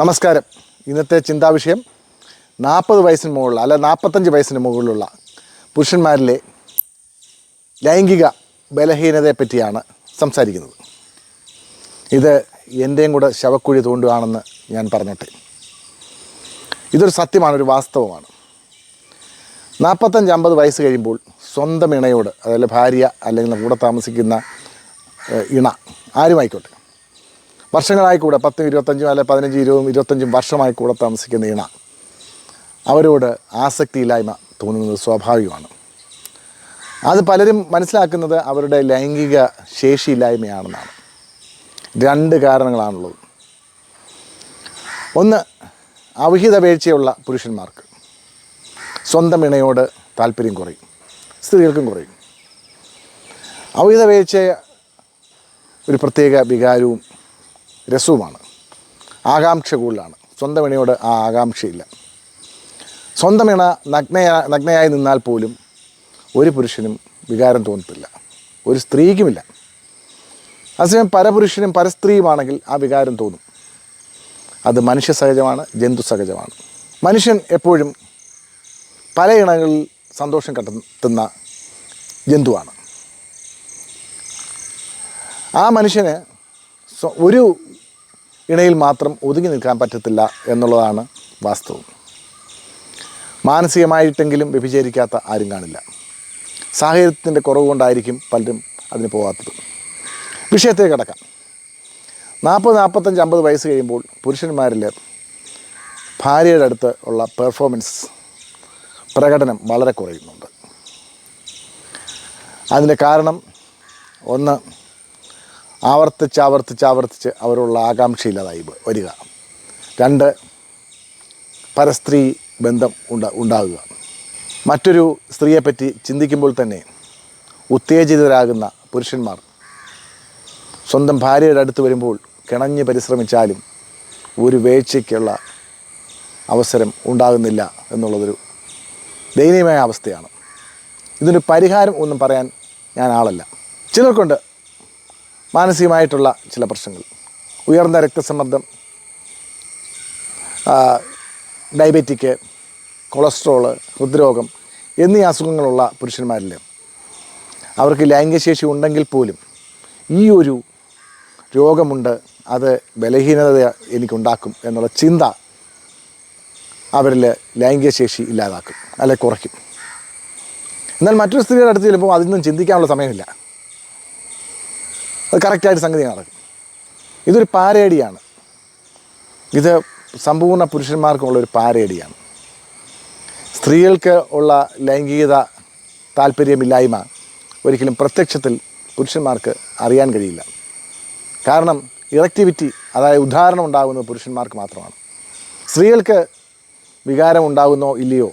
നമസ്കാരം. ഇന്നത്തെ ചിന്താവിഷയം നാൽപ്പത് വയസ്സിന് മുകളിലുള്ള അല്ല നാൽപ്പത്തഞ്ച് വയസ്സിന് മുകളിലുള്ള പുരുഷന്മാരിലെ ലൈംഗിക ബലഹീനതയെ പറ്റിയാണ് സംസാരിക്കുന്നത്. ഇത് എന്റെയും കൂടെ ശവക്കുഴി തോണ്ടുകയാണെന്ന് ഞാൻ പറഞ്ഞോട്ടെ. ഇതൊരു സത്യമാണ് ഒരു വാസ്തവമാണ്. നാൽപ്പത്തഞ്ച് അമ്പത് വയസ്സ് കഴിയുമ്പോൾ സ്വന്തം ഇണയോട് അതായത് ഭാര്യ അല്ലെങ്കിൽ കൂടെ താമസിക്കുന്ന ഇണ ആരുമായിക്കോട്ടെ? വർഷങ്ങളായി കൂടെ പത്തും ഇരുപത്തഞ്ചും അല്ലെ പതിനഞ്ച് ഇരുപതും ഇരുപത്തഞ്ചും വർഷമായി കൂടെ താമസിക്കുന്ന ഇണ അവരോട് ആസക്തിയില്ലായ്മ തോന്നുന്നത് സ്വാഭാവികമാണ്. അത് പലരും മനസ്സിലാക്കുന്നത് അവരുടെ ലൈംഗിക ശേഷിയില്ലായ്മയാണെന്നാണ്. രണ്ട് കാരണങ്ങളാണുള്ളത്. ഒന്ന് അവിഹിത വീഴ്ചയുള്ള പുരുഷന്മാർക്ക് സ്വന്തം ഇണയോട് താല്പര്യം കുറയും സ്ത്രീകൾക്കും കുറയും. അവിഹിത വീഴ്ച ഒരു പ്രത്യേക വികാരവും രസവുമാണ്. ആകാംക്ഷ കൂടുതലാണ്. സ്വന്തം ഇണയോട് ആ ആകാംക്ഷയില്ല. സ്വന്തം ഇണ നഗ്നയാ നഗ്നയായി നിന്നാൽ പോലും ഒരു പുരുഷനും വികാരം തോന്നത്തില്ല. ഒരു സ്ത്രീക്കുമില്ല. അതേസമയം പരപുരുഷനും പരസ്ത്രീയുമാണെങ്കിൽ ആ വികാരം തോന്നും. അത് മനുഷ്യ സഹജമാണ് ജന്തു സഹജമാണ്. മനുഷ്യൻ എപ്പോഴും പല ഇണകളിൽ സന്തോഷം കണ്ടെത്തുന്ന ജന്തുവാണ്. ആ മനുഷ്യന് ഒരു ഇണയിൽ മാത്രം ഒതുങ്ങി നിൽക്കാൻ പറ്റത്തില്ല എന്നുള്ളതാണ് വാസ്തവം. മാനസികമായിട്ടെങ്കിലും വ്യഭിചരിക്കാത്ത ആരും കാണില്ല. സാഹചര്യത്തിന്റെ കുറവ് കൊണ്ടായിരിക്കും പലരും അതിന് പോകാത്തത് വിഷയത്തെ കിടക്കാം. നാൽപ്പത് നാൽപ്പത്തഞ്ച് അമ്പത് വയസ്സ് കഴിയുമ്പോൾ പുരുഷന്മാരിൽ ഭാര്യയുടെ അടുത്ത് ഉള്ള പെർഫോമൻസ് പ്രകടനം വളരെ കുറയുന്നുണ്ട്. അതിന്റെ കാരണം ഒന്ന് ആവർത്തിച്ച് ആവർത്തിച്ച് ആവർത്തിച്ച് അവരുള്ള ആകാംക്ഷയില്ലാതായി വരിക. രണ്ട് പരസ്ത്രീ ബന്ധം ഉണ്ട ഉണ്ടാകുക. മറ്റൊരു സ്ത്രീയെപ്പറ്റി ചിന്തിക്കുമ്പോൾ തന്നെ ഉത്തേജിതരാകുന്ന പുരുഷന്മാർ സ്വന്തം ഭാര്യയുടെ അടുത്ത് വരുമ്പോൾ കിണഞ്ഞ് പരിശ്രമിച്ചാലും ഒരു വീഴ്ചയ്ക്കുള്ള അവസരം ഉണ്ടാകുന്നില്ല എന്നുള്ളതൊരു ദയനീയമായ അവസ്ഥയാണ്. ഇതിന് പരിഹാരം ഒന്നും പറയാൻ ഞാൻ ആളല്ല. ചിലർക്കുണ്ട് മാനസികമായിട്ടുള്ള ചില പ്രശ്നങ്ങൾ. ഉയർന്ന രക്തസമ്മർദ്ദം ഡയബറ്റിക് കൊളസ്ട്രോൾ ഹൃദ്രോഗം എന്നീ അസുഖങ്ങളുള്ള പുരുഷന്മാരിൽ അവർക്ക് ലൈംഗികശേഷി ഉണ്ടെങ്കിൽ പോലും ഈ ഒരു രോഗമുണ്ട് അത് ബലഹീനത എനിക്കുണ്ടാക്കും എന്നുള്ള ചിന്ത അവരിൽ ലൈംഗികശേഷി ഇല്ലാതാക്കും അല്ലെ കുറയ്ക്കും. എന്നാൽ മറ്റൊരു സ്ത്രീയുടെ അടുത്ത് ചിലപ്പോൾ അതൊന്നും ചിന്തിക്കാനുള്ള സമയമില്ല. അത് കറക്റ്റായിട്ട് സംഗതി നടക്കും. ഇതൊരു പാരേഡിയാണ്. ഇത് സമ്പൂർണ പുരുഷന്മാർക്കുള്ള ഒരു പാരേഡിയാണ്. സ്ത്രീകൾക്ക് ഉള്ള ലൈംഗികത താല്പര്യമില്ലായ്മ ഒരിക്കലും പ്രത്യക്ഷത്തിൽ പുരുഷന്മാർക്ക് അറിയാൻ കഴിയില്ല. കാരണം ഇറക്ടിവിറ്റി അതായത് ഉദാഹരണം ഉണ്ടാകുന്നത് പുരുഷന്മാർക്ക് മാത്രമാണ്. സ്ത്രീകൾക്ക് വികാരം ഉണ്ടാകുന്നോ ഇല്ലയോ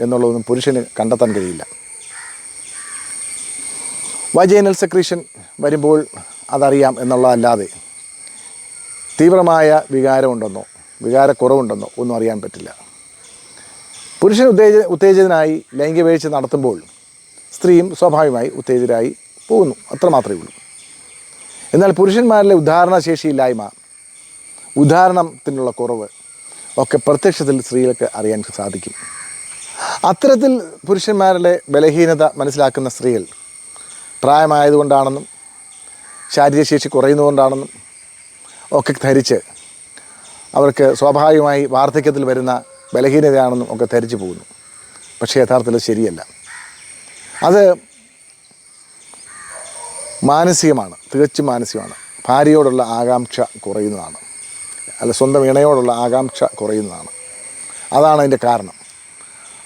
എന്നുള്ളതൊന്നും പുരുഷന് കണ്ടെത്താൻ കഴിയില്ല. വജൈനൽ സെക്രീഷൻ വരുമ്പോൾ അതറിയാം എന്നുള്ളതല്ലാതെ തീവ്രമായ വികാരമുണ്ടെന്നോ വികാരക്കുറവുണ്ടെന്നോ ഒന്നും അറിയാൻ പറ്റില്ല. പുരുഷൻ ഉത്തേജ ഉത്തേജിതനായി ലൈംഗികവേഴ്ച നടത്തുമ്പോൾ സ്ത്രീയും സ്വാഭാവികമായി ഉത്തേജിതരായി പോകുന്നു. അത്രമാത്രമേ ഉള്ളൂ. എന്നാൽ പുരുഷന്മാരിലെ ഉദാഹരണശേഷിയില്ലായ്മ ഉദാഹരണത്തിനുള്ള കുറവ് ഒക്കെ പ്രത്യക്ഷത്തിൽ സ്ത്രീകൾക്ക് അറിയാൻ സാധിക്കും. അത്തരത്തിൽ പുരുഷന്മാരുടെ ബലഹീനത മനസ്സിലാക്കുന്ന സ്ത്രീകൾ പ്രായമായതുകൊണ്ടാണെന്നും ശാരീരശേഷി കുറയുന്നതുകൊണ്ടാണെന്നും ഒക്കെ ധരിച്ച് അവർക്ക് സ്വാഭാവികമായി വാർദ്ധക്യത്തിൽ വരുന്ന ബലഹീനതയാണെന്നും ഒക്കെ ധരിച്ചു പോകുന്നു. പക്ഷേ യഥാർത്ഥത്തിൽ ശരിയല്ല. അത് മാനസികമാണ് തികച്ചും മാനസികമാണ്. ഭാര്യയോടുള്ള ആകാംക്ഷ കുറയുന്നതാണ്. അല്ല സ്വന്തം ഇണയോടുള്ള ആകാംക്ഷ കുറയുന്നതാണ്. അതാണ് അതിന്റെ കാരണം.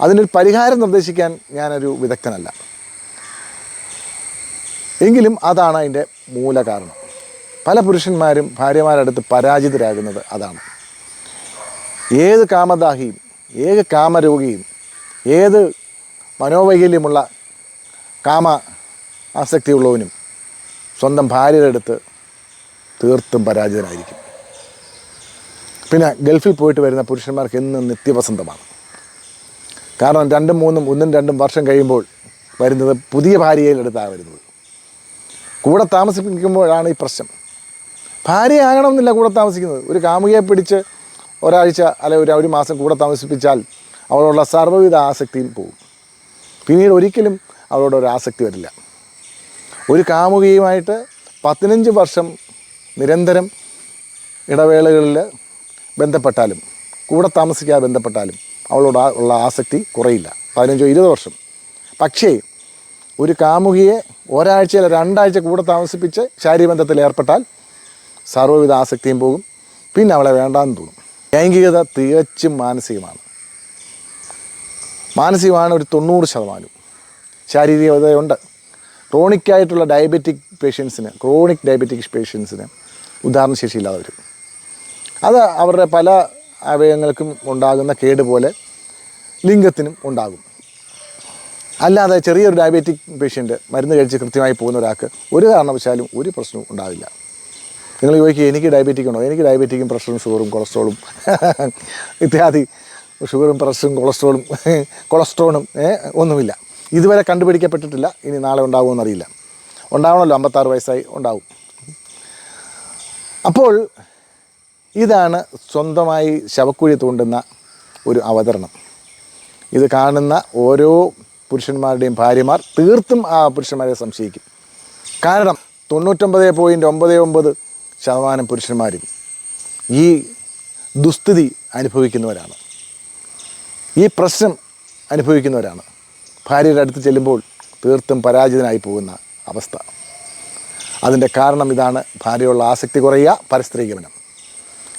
അതിനൊരു പരിഹാരം നിർദ്ദേശിക്കാൻ ഞാനൊരു വിദഗ്ധനല്ല. എങ്കിലും അതാണ് അതിന്റെ മൂല കാരണം. പല പുരുഷന്മാരും ഭാര്യമാരടുത്ത് പരാജിതരാകുന്നത് അതാണ്. ഏത് കാമദാഹിയും ഏത് കാമരോഗിയും ഏത് മനോവൈകല്യമുള്ള കാമ ആസക്തിയുള്ളവനും സ്വന്തം ഭാര്യയുടെ അടുത്ത് തീർത്തും പരാജിതനായിരിക്കും പിന്നെ ഗൾഫിൽ പോയിട്ട് വരുന്ന പുരുഷന്മാർക്ക് എന്നും നിത്യവസന്തമാണ്. കാരണം രണ്ടും മൂന്നും ഒന്നും രണ്ടും വർഷം കഴിയുമ്പോൾ വരുന്നത് പുതിയ ഭാര്യയിലെടുത്താണ് വരുന്നത്. കൂടെ താമസിപ്പിക്കുമ്പോഴാണ് ഈ പ്രശ്നം. ഭാര്യയാകണമെന്നില്ല കൂടെ താമസിക്കുന്നത്. ഒരു കാമുകയെ പിടിച്ച് ഒരാഴ്ച അല്ലെ ഒരു ഒരു മാസം കൂടെ താമസിപ്പിച്ചാൽ അവളോടുള്ള സർവവിധ ആസക്തിയും പോകും. പിന്നീട് ഒരിക്കലും അവളോടൊരു ആസക്തി വരില്ല. ഒരു കാമുകയുമായിട്ട് പതിനഞ്ച് വർഷം നിരന്തരം ഇടവേളകളിൽ ബന്ധപ്പെട്ടാലും കൂടെ താമസിക്കാതെ ബന്ധപ്പെട്ടാലും അവളോട് ഉള്ള ആസക്തി കുറയില്ല. പതിനഞ്ചോ ഇരുപത് വർഷം. പക്ഷേ ഒരു കാമുകിയെ ഒരാഴ്ചയിൽ രണ്ടാഴ്ച കൂടെ താമസിപ്പിച്ച് ശാരീരബന്ധത്തിൽ ഏർപ്പെട്ടാൽ സർവവിധ ആസക്തിയും പോകും. പിന്നെ അവളെ വേണ്ടാന്ന് തോന്നും. ലൈംഗികത തികച്ചും മാനസികമാണ്. മാനസികമാണ് ഒരു തൊണ്ണൂറ് ശതമാനം ശാരീരികതയുണ്ട് ക്രോണിക്കായിട്ടുള്ള ഡയബറ്റിക് പേഷ്യൻസിന് ക്രോണിക് ഡയബറ്റിക് പേഷ്യൻസിന് ഉദാഹരണശേഷിയില്ലാതെ വരും. അത് അവരുടെ പല അവയവങ്ങൾക്കും ഉണ്ടാകുന്ന കേട് പോലെ ലിംഗത്തിനും ഉണ്ടാകും. അല്ലാതെ ചെറിയൊരു ഡയബറ്റിക് പേഷ്യന്റ് മരുന്ന് കഴിച്ച് കൃത്യമായി പോകുന്ന ഒരാൾക്ക് ഒരു കാരണവശാലും ഒരു പ്രശ്നവും ഉണ്ടാവില്ല. നിങ്ങൾ ചോദിക്കുക എനിക്ക് ഡയബറ്റിക് ഉണ്ടോ എനിക്ക് ഡയബറ്റിക്കും പ്രഷറും ഷുഗറും കൊളസ്ട്രോളും ഇത്യാദി ഷുഗറും പ്രഷറും കൊളസ്ട്രോളും കൊളസ്ട്രോളും ഒന്നുമില്ല. ഇതുവരെ കണ്ടുപിടിക്കപ്പെട്ടിട്ടില്ല. ഇനി നാളെ ഉണ്ടാകുമെന്നറിയില്ല ഉണ്ടാവണമല്ലോ അമ്പത്താറ് വയസ്സായി ഉണ്ടാവും. അപ്പോൾ ഇതാണ് സ്വന്തമായി ശവക്കുഴി തോണ്ടുന്ന ഒരു അവതരണം. ഇത് കാണുന്ന ഓരോ പുരുഷന്മാരുടെയും ഭാര്യമാർ തീർത്തും ആ പുരുഷന്മാരെ സംശയിക്കും. കാരണം തൊണ്ണൂറ്റൊമ്പത് പോയിന്റ് ഒമ്പത് ഒമ്പത് ശതമാനം പുരുഷന്മാരും ഈ ദുസ്ഥിതി അനുഭവിക്കുന്നവരാണ്. ഈ പ്രശ്നം അനുഭവിക്കുന്നവരാണ്. ഭാര്യയുടെ അടുത്ത് ചെല്ലുമ്പോൾ തീർത്തും പരാജിതനായി പോകുന്ന അവസ്ഥ. അതിന്റെ കാരണം ഇതാണ് ഭാര്യയുള്ള ആസക്തി കുറയുക പരസ്ത്രീഗമനം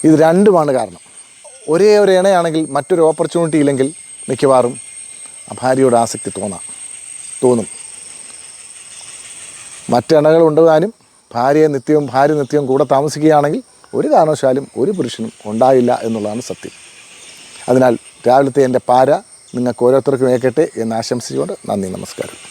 ഇത് രണ്ടുമാണ് കാരണം. ഒരേ ഒരു ഇണയാണെങ്കിൽ മറ്റൊരു ഓപ്പർച്യൂണിറ്റി ഇല്ലെങ്കിൽ മിക്കവാറും ഭാര്യയോട് ആസക്തി തോന്നാം തോന്നും. മറ്റണകൾ ഉണ്ടാകാനും ഭാര്യയെ നിത്യവും ഭാര്യ നിത്യവും കൂടെ താമസിക്കുകയാണെങ്കിൽ ഒരു കാരണവശാലും ഒരു പുരുഷനും ഉണ്ടായില്ല എന്നുള്ളതാണ് സത്യം. അതിനാൽ രാവിലത്തെ എന്റെ പാര നിങ്ങൾക്ക് ഓരോരുത്തർക്കും ഏക്കട്ടെ എന്ന് ആശംസിച്ചുകൊണ്ട് നന്ദി നമസ്കാരം.